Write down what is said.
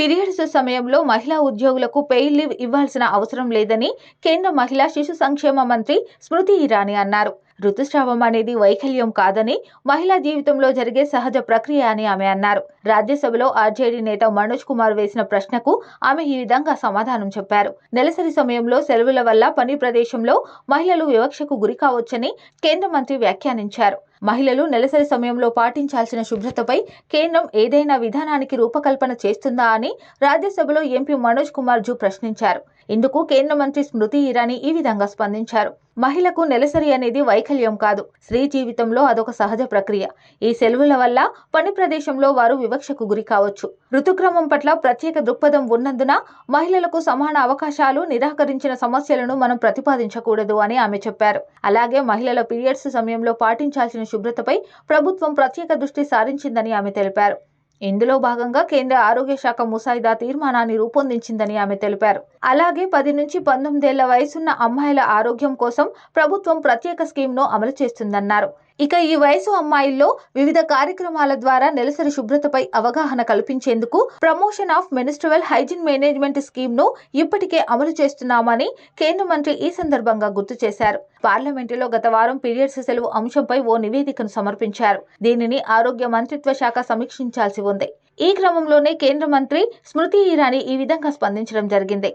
Periods సమయంలో మహిళా ఉద్యోగులకు పెయిడ్ లీవ్ ఇవ్వాల్సిన అవసరం లేదని కేంద్ర మహిళా శిశు సంక్షేమ మంత్రి స్మృతి ఇరానీ అన్నారు. ఋతుస్రావం అనేది వైకల్యం కాదని మహిళా జీవితంలో జరిగే సహజ ప్రక్రియ అని ఆమె అన్నారు. రాజ్యసభలో ఆర్జేడీ నేత మనోజ్ కుమార్ వేసిన ప్రశ్నకు ఆమె ఈ విధంగా సమాధానం చెప్పారు. నెలసరి సమయంలో సెలవుల వల్ల పని ప్రదేశంలో మహిళలు వివక్షకు గురి కావచ్చని కేంద్ర మంత్రి వ్యాఖ్యానించారు. మహిళలు నెలసరి సమయంలో పాటించాల్సిన శుభ్రతపై కేంద్రం ఏదైనా విధానానికి రూపకల్పన చేస్తుందా అని రాజ్యసభలో ఎంపీ మనోజ్ కుమార్ జూ ప్రశ్నించారు. ఇందుకు కేంద్ర మంత్రి స్మృతి ఇరానీ ఈ విధంగా స్పందించారు. మహిళకు నెలసరి అనేది వైకల్యం కాదు. స్త్రీ జీవితంలో అదొక సహజ ప్రక్రియ. ఈ సెలవుల వల్ల పని ప్రదేశంలో వారు వివక్షకు గురి కావచ్చు. ఋతుక్రమం పట్ల ప్రత్యేక దృక్పథం ఉన్నందున మహిళలకు సమాన అవకాశాలు నిరాకరించిన సమస్యలను మనం ప్రతిపాదించకూడదు అని ఆమె చెప్పారు. అలాగే మహిళల పీరియడ్స్ సమయంలో పాటించాల్సిన శుభ్రతపై ప్రభుత్వం ప్రత్యేక దృష్టి సారించిందని ఆమె తెలిపారు. ఇందులో భాగంగా కేంద్ర ఆరోగ్య శాఖ ముసాయిదా తీర్మానాన్ని రూపొందించిందని ఆమె తెలిపారు. అలాగే పది నుంచి పంతొమ్మిదేళ్ళ వయసున్న అమ్మాయిల ఆరోగ్యం కోసం ప్రభుత్వం ప్రత్యేక స్కీమ్ను అమలు చేస్తుందన్నారు. ఇక ఈ వయసు అమ్మాయిల్లో వివిధ కార్యక్రమాల ద్వారా నెలసరి శుభ్రతపై అవగాహన కల్పించేందుకు promotion of menstrual hygiene management స్కీమ్ను ఇప్పటికే అమలు చేస్తున్నామని కేంద్ర మంత్రి ఈ సందర్భంగా గుర్తు చేశారు. పార్లమెంటులో గత వారం పీరియడ్స్ సెలవు అంశంపై ఓ నివేదికను సమర్పించారు. దీనిని ఆరోగ్య మంత్రిత్వ శాఖ సమీక్షించాల్సి ఉంది. ఈ క్రమంలోనే కేంద్ర మంత్రి స్మృతి ఇరానీ ఈ విధంగా స్పందించడం జరిగింది.